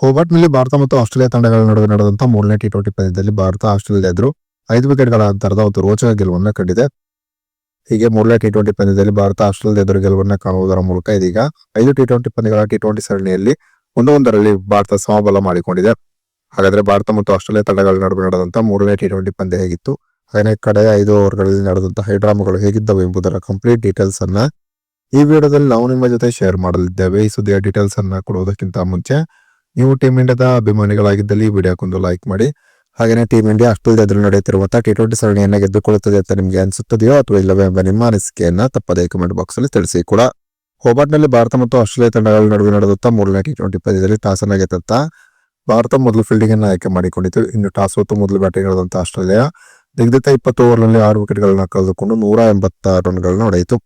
ಹೋಬರ್ಟ್ನಲ್ಲಿ ಭಾರತ ಮತ್ತು ಆಸ್ಟ್ರೇಲಿಯಾ ತಂಡಗಳ ನಡುವೆ ನಡೆದಂತಹ ಮೂರನೇ ಟಿ ಟ್ವೆಂಟಿ ಪಂದ್ಯದಲ್ಲಿ ಭಾರತ ಆಸ್ಟ್ರೇಲಿಯಾ ಎದುರು ಐದು ವಿಕೆಟ್ಗಳ ಅಂತರದ ಒಂದು ರೋಚಕ ಗೆಲುವನ್ನು ಕಂಡಿದೆ. ಹೀಗೆ ಮೂರನೇ ಟಿ ಟ್ವೆಂಟಿ ಪಂದ್ಯದಲ್ಲಿ ಭಾರತ ಆಸ್ಟ್ರೇಲಿಯಾ ಎದುರು ಗೆಲುವನ್ನು ಕಾಣುವುದರ ಮೂಲಕ ಇದೀಗ ಐದು ಟಿ ಟ್ವೆಂಟಿ ಪಂದ್ಯಗಳ ಟಿ ಟ್ವೆಂಟಿ ಸರಣಿಯಲ್ಲಿ ಒಂದೊಂದರಲ್ಲಿ ಭಾರತ ಸಮಬಲ ಮಾಡಿಕೊಂಡಿದೆ. ಹಾಗಾದ್ರೆ ಭಾರತ ಮತ್ತು ಆಸ್ಟ್ರೇಲಿಯಾ ತಂಡಗಳ ನಡುವೆ ನಡೆದಂತಹ ಮೂರನೇ ಟಿ ಟ್ವೆಂಟಿ ಪಂದ್ಯ ಹೇಗಿತ್ತು? ಹಾಗೆ ಕಡೆಯ ಐದು ಓವರ್ಗಳಲ್ಲಿ ನಡೆದಂತಹ ಹೈಡ್ರಾಮಾಗಳು ಹೇಗಿದ್ದವು ಎಂಬುದರ ಕಂಪ್ಲೀಟ್ ಡೀಟೇಲ್ಸ್ ಅನ್ನ ಈ ವಿಡಿಯೋದಲ್ಲಿ ನಾವು ನಿಮ್ಮ ಜೊತೆ ಶೇರ್ ಮಾಡಲಿದ್ದೇವೆ. ಈ ಸುದ್ದಿಯ ಡೀಟೇಲ್ಸ್ ಅನ್ನ ಕೊಡುವುದಕ್ಕಿಂತ ಮುಂಚೆ ನೀವು ಟೀಮ್ ಇಂಡಿಯಾದ ಅಭಿಮಾನಿಗಳಾಗಿದ್ದಲ್ಲಿ ವಿಡಿಯೋಕ್ಕೊಂದು ಲೈಕ್ ಮಾಡಿ. ಹಾಗೆಯೇ ಟೀಮ್ ಇಂಡಿಯಾ ಅಷ್ಟೊಂದು ಎದುರು ನಡೆಯುತ್ತಿರುವಂತಹ ಟಿ ಟ್ವೆಂಟಿ ಸರಣಿಯನ್ನು ಗೆದ್ದುಕೊಳ್ಳುತ್ತದೆ ಅಂತ ನಿಮಗೆ ಅನಿಸುತ್ತದೆಯೋ ಅಥವಾ ಇಲ್ಲವೇ ಎಂಬ ನಿಮ್ಮ ಅನಿಸಿಕೆಯನ್ನು ತಪ್ಪದೇ ಕಮೆಂಟ್ ಬಾಕ್ಸ್ ಅಲ್ಲಿ ತಿಳಿಸಿ ಕೂಡ. ಹೋಬಾರ್ಟ್ನಲ್ಲಿ ಭಾರತ ಮತ್ತು ಆಸ್ಟ್ರೇಲಿಯಾ ತಂಡಗಳ ನಡುವೆ ನಡೆದಂತಹ ಮೂರನೇ ಟಿ ಟ್ವೆಂಟಿ ಪಂದ್ಯದಲ್ಲಿ ಟಾಸ್ ಅನ್ನು ಗೆದ್ದಂತ ಭಾರತ ಮೊದಲು ಫೀಲ್ಡಿಂಗ್ ಅನ್ನು ಆಯ್ಕೆ ಮಾಡಿಕೊಂಡಿತು ಇನ್ನು ಟಾಸ್ ಹೊತ್ತು ಮೊದಲು ಬ್ಯಾಟಿಂಗ್ ಆಡಿದಂತ ಆಸ್ಟ್ರೇಲಿಯಾ ನಿಗದಿತ ಇಪ್ಪತ್ತು ಓವರ್ನಲ್ಲಿ ಆರು ವಿಕೆಟ್ಗಳನ್ನು ಕಳೆದುಕೊಂಡು ನೂರ ಎಂಬತ್ತಾರು ರನ್ಗಳನ್ನ ಹೊಡೆಯಿತು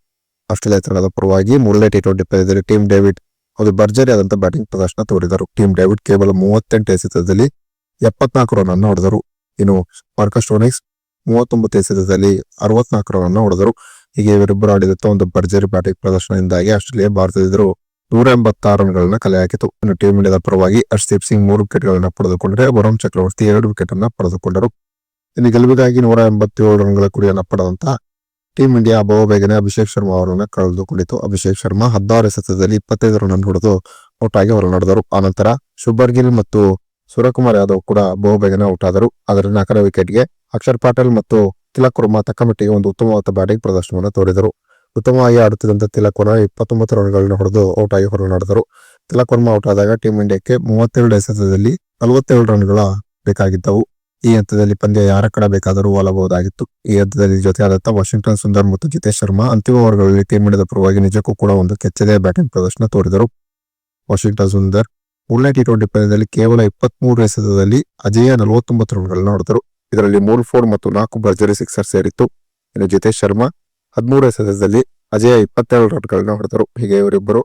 ಆಸ್ಟ್ರೇಲಿಯಾ ತಂಡದ ಪರವಾಗಿ ಮೂರನೇ ಟಿ ಟ್ವೆಂಟಿ ಪಂದ್ಯದಲ್ಲಿ ಟೀಮ್ ಡೇವಿಡ್ ಒಂದು ಭರ್ಜರಿ ಆದಂತ ಬ್ಯಾಟಿಂಗ್ ಪ್ರದರ್ಶನ ತೋರಿದರು. ಟೀಮ್ ಡೇವಿಡ್ ಕೇವಲ ಮೂವತ್ತೆಂಟು ಎಸೆತದಲ್ಲಿ ಎಪ್ಪತ್ನಾಲ್ಕು ರನ್ ಅನ್ನು ಹೊಡೆದರು. ಇನ್ನು ಮಾರ್ಕಸ್ ಸ್ಟೋನಿಕ್ಸ್ ಮೂವತ್ತೊಂಬತ್ತು ಎಸೆತದಲ್ಲಿ ಅರವತ್ನಾಲ್ಕು ರನ್ ಅನ್ನು ಹೊಡೆದರು. ಹೀಗೆ ಇವರಿಬ್ಬರು ಆಡಿದಂತ ಒಂದು ಭರ್ಜರಿ ಬ್ಯಾಟಿಂಗ್ ಪ್ರದರ್ಶನದಿಂದಾಗಿ ಆಸ್ಟ್ರೇಲಿಯಾ ಭಾರತದ ಎದುರು ನೂರ ಎಂಬತ್ತಾರು ರನ್ಗಳನ್ನ ಕಲೆ ಹಾಕಿತು ಇನ್ನು ಟೀಮ್ ಇಂಡಿಯಾದ ಪರವಾಗಿ ಹರ್ಷದೀಪ್ ಸಿಂಗ್ ಮೂರು ವಿಕೆಟ್ಗಳನ್ನು ಪಡೆದುಕೊಂಡರೆ ವರುಣ್ ಚಕ್ರವರ್ತಿ ಎರಡು ವಿಕೆಟ್ ಅನ್ನು ಪಡೆದುಕೊಂಡರು. ಇನ್ನು ಗೆಲುವಿಗಾಗಿ ನೂರ ಎಂಬತ್ತೇಳು ರನ್ಗಳ ಗುರಿಯನ್ನ ಪಡೆದಂತ ಟೀಮ್ ಇಂಡಿಯಾ ಬಹುಬೇಗನೆ ಅಭಿಷೇಕ್ ಶರ್ಮಾ ಅವರನ್ನ ಕಳೆದುಕೊಂಡಿತು ಅಭಿಷೇಕ್ ಶರ್ಮಾ ಹದಿನಾರು ಎಸೆತದಲ್ಲಿ ಇಪ್ಪತ್ತೈದು ರನ್ ಹೊಡೆದು ಔಟ್ ಆಗಿ ಹೊರನಡೆದರು ಆನಂತರ ಶುಭರ್ ಗಿಲ್ ಮತ್ತು ಸೂರ್ಯಕುಮಾರ್ ಯಾದವ್ ಕೂಡ ಬಹುಬೇಗನೆ ಔಟ್ ಆದರು ಅದರ ನಾಲ್ಕನೇ ವಿಕೆಟ್ಗೆ ಅಕ್ಷರ್ ಪಾಟೀಲ್ ಮತ್ತು ತಿಲಕ್ ವರ್ಮಾ ತಕ್ಕಮಟ್ಟಿಗೆ ಒಂದು ಉತ್ತಮವಾದ ಬ್ಯಾಟಿಂಗ್ ಪ್ರದರ್ಶನವನ್ನು ತೋರಿದರು. ಉತ್ತಮವಾಗಿ ಆಡುತ್ತಿದ್ದಂತೆ ತಿಲಕ್ ವರ್ಮಾ ಇಪ್ಪತ್ತೊಂಬತ್ತು ರನ್ಗಳನ್ನು ಹೊಡೆದು ಔಟ್ ಆಗಿ ಹೊರನಡೆದರು. ತಿಲಕ್ ವರ್ಮಾ ಔಟ್ ಆದಾಗ ಟೀಮ್ ಇಂಡಿಯಾಕ್ಕೆ ಮೂವತ್ತೆರಡು ಎಸೆತದಲ್ಲಿ ನಲವತ್ತೇಳು ರನ್ಗಳ ಬೇಕಾಗಿದ್ದವು. ಈ ಹಂತದಲ್ಲಿ ಪಂದ್ಯ ಯಾರ ಕಡೆ ಬೇಕಾದರೂ ಒಲಬಹುದಾಗಿತ್ತು ಈ ಹಂತದಲ್ಲಿ ಜೊತೆಯಾದಂತಹ ವಾಷಿಂಗ್ಟನ್ ಸುಂದರ್ ಮತ್ತು ಜಿತೇಶ್ ಶರ್ಮಾ ಅಂತಿಮ ಓವರ್ಗಳಲ್ಲಿ ಟೀಮ್ ಇಂಡಿಯಾದ ಪರವಾಗಿ ನಿಜಕ್ಕೂ ಕೂಡ ಒಂದು ಕೆಚ್ಚದೆಯ ಬ್ಯಾಟಿಂಗ್ ಪ್ರದರ್ಶನ ತೋರಿದರು. ವಾಷಿಂಗ್ಟನ್ ಸುಂದರ್ ಮೂರನೇ ಟಿ ಟ್ವೆಂಟಿ ಪಂದ್ಯದಲ್ಲಿ ಕೇವಲ ಇಪ್ಪತ್ಮೂರು ಎಸೆತದಲ್ಲಿ ಅಜೇಯ ನಲವತ್ತೊಂಬತ್ತು ರನ್ಗಳನ್ನು ಹೊಡೆದರು. ಇದರಲ್ಲಿ ಮೂರು ಫೋರ್ ಮತ್ತು ನಾಲ್ಕು ಭರ್ಜರಿ ಸಿಕ್ಸರ್ ಸೇರಿತ್ತು. ಇನ್ನು ಜಿತೇಶ್ ಶರ್ಮಾ ಹದಿಮೂರು ಎಸೆತದಲ್ಲಿ ಅಜೇಯ ಇಪ್ಪತ್ತೆರಡು ರನ್ಗಳನ್ನು ಹೊಡೆದರು. ಹೀಗೆ ಇವರಿಬ್ಬರು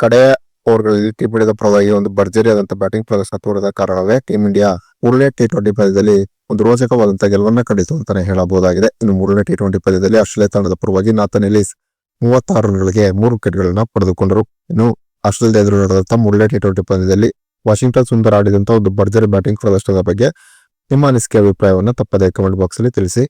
ಕಡೆಯ ಓವರ್ಗಳಲ್ಲಿ ಟೀಮ್ ಇಂಡಿಯಾದ ಪರವಾಗಿ ಒಂದು ಭರ್ಜರಿಯಾದಂತಹ ಬ್ಯಾಟಿಂಗ್ ಪ್ರದರ್ಶನ ತೋರಿದ ಕಾರಣವೇ ಟೀಮ್ ಇಂಡಿಯಾ ಮೂರನೇ ಟಿ ಟ್ವೆಂಟಿ ಪಂದ್ಯದಲ್ಲಿ ಒಂದು ರೋಚಕವಾದಂತಹ ಗೆಲುವನ್ನ ಕಂಡಿತು ಅಂತಾನೆ ಹೇಳಬಹುದಾಗಿದೆ. ಇನ್ನು ಮೂರನೇ ಟಿ ಟ್ವೆಂಟಿ ಪಂದ್ಯದಲ್ಲಿ ಆಸ್ಟ್ರೇಲಿಯಾ ತಂಡದ ಪರವಾಗಿ ನಾಥನ್ ಎಲಿಸ್ ಮೂವತ್ತಾರು ರನ್ಗಳಿಗೆ ಮೂರು ವಿಕೆಟ್ಗಳನ್ನ ಪಡೆದುಕೊಂಡರು. ಇನ್ನು ಆಸ್ಟ್ರೇಲಿಯಾ ಎದುರು ನಡೆದಂತಹ ಮೂರನೇ ಟಿ ಟ್ವೆಂಟಿ ಪಂದ್ಯದಲ್ಲಿ ವಾಷಿಂಗ್ಟನ್ ಸುಂದರ ಆಡಿದಂತಹ ಒಂದು ಭರ್ಜರಿ ಬ್ಯಾಟಿಂಗ್ ಪ್ರದರ್ಶನದ ಬಗ್ಗೆ ನಿಮ್ಮ ಅನಿಸಿಕೆ, ಅಭಿಪ್ರಾಯವನ್ನು ತಪ್ಪದೇ ಕಮೆಂಟ್ ಬಾಕ್ಸ್ ಅಲ್ಲಿ ತಿಳಿಸಿ.